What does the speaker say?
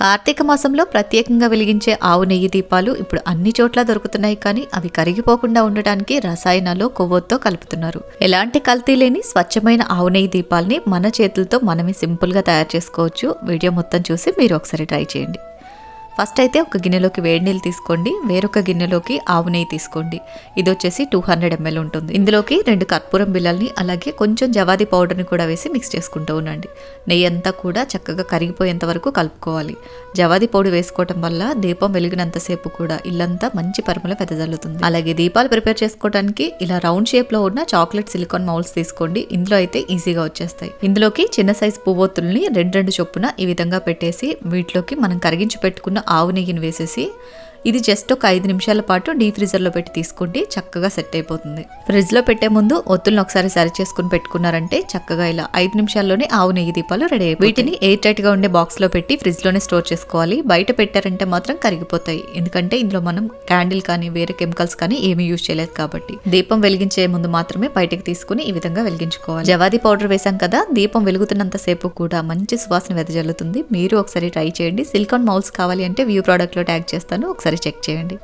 కార్తీక మాసంలో ప్రత్యేకంగా వెలిగించే ఆవు నెయ్యి దీపాలు ఇప్పుడు అన్ని చోట్ల దొరుకుతున్నాయి కానీ అవి కరిగిపోకుండా ఉండటానికి రసాయనాలు కొవ్వొత్తో కలుపుతున్నారు. ఎలాంటి కల్తీ లేని స్వచ్ఛమైన ఆవు నెయ్యి దీపాల్ని మన చేతులతో మనమే సింపుల్గా తయారు చేసుకోవచ్చు. వీడియో మొత్తం చూసి మీరు ఒకసారి ట్రై చేయండి. ఫస్ట్ అయితే ఒక గిన్నెలోకి వేడి నీళ్ళు తీసుకోండి. వేరొక గిన్నెలోకి ఆవు నెయ్యి తీసుకోండి. ఇది వచ్చేసి టూ హండ్రెడ్ ఎంఎల్ ఉంటుంది. ఇందులోకి రెండు కర్పూరం బిళ్ళల్ని అలాగే కొంచెం జవాది పౌడర్ని కూడా వేసి మిక్స్ చేసుకుంటూ ఉండండి. నెయ్యి అంతా కూడా చక్కగా కరిగిపోయేంత వరకు కలుపుకోవాలి. జవాది పౌడర్ వేసుకోవటం వల్ల దీపం వెలిగినంతసేపు కూడా ఇల్లంతా మంచి పరిమళ వెదజల్లుతుంది. అలాగే దీపాలు ప్రిపేర్ చేసుకోవడానికి ఇలా రౌండ్ షేప్లో ఉన్న చాక్లెట్ సిలికాన్ మౌల్స్ తీసుకోండి. ఇందులో అయితే ఈజీగా వచ్చేస్తాయి. ఇందులోకి చిన్న సైజ్ పువ్వొత్తుల్ని రెండు రెండు చొప్పున ఈ విధంగా పెట్టేసి వీటిలోకి మనం కరిగించి పెట్టుకున్న ఆవు నెయ్యిని వేసేసి ఇది జస్ట్ ఒక ఐదు నిమిషాల పాటు డీ ఫ్రీజర్లో పెట్టి తీసుకోండి చక్కగా సెట్ అయిపోతుంది. ఫ్రిడ్జ్లో పెట్టే ముందు ఒత్తులను ఒకసారి సరి చేసుకుని పెట్టుకున్నారంటే చక్కగా ఇలా ఐదు నిమిషాల్లోనే ఆవు నెయ్యి దీపాలు రెడీ అయిపోయి వీటిని ఎయిర్ టైట్గా ఉండే బాక్స్లో పెట్టి ఫ్రిడ్జ్లోనే స్టోర్ చేసుకోవాలి. బయట పెట్టారంటే మాత్రం కరిగిపోతాయి. ఎందుకంటే ఇందులో మనం క్యాండిల్ కానీ వేరే కెమికల్స్ కానీ ఏమీ యూజ్ చేయలేదు కాబట్టి. దీపం వెలిగించే ముందు మాత్రమే బయటకు తీసుకుని ఈ విధంగా వెలిగించుకోవాలి. జవాది పౌడర్ వేసాం కదా దీపం వెలుగుతున్నంత సేపు కూడా మంచి సువాసన వెదజల్లుతుంది. మీరు ఒకసారి ట్రై చేయండి. సిలికాన్ మౌల్స్ కావాలి అంటే వ్యూ ప్రోడక్ట్లో ట్యాగ్ చేస్తాను. ఒకసారి చెక్ చేయండి.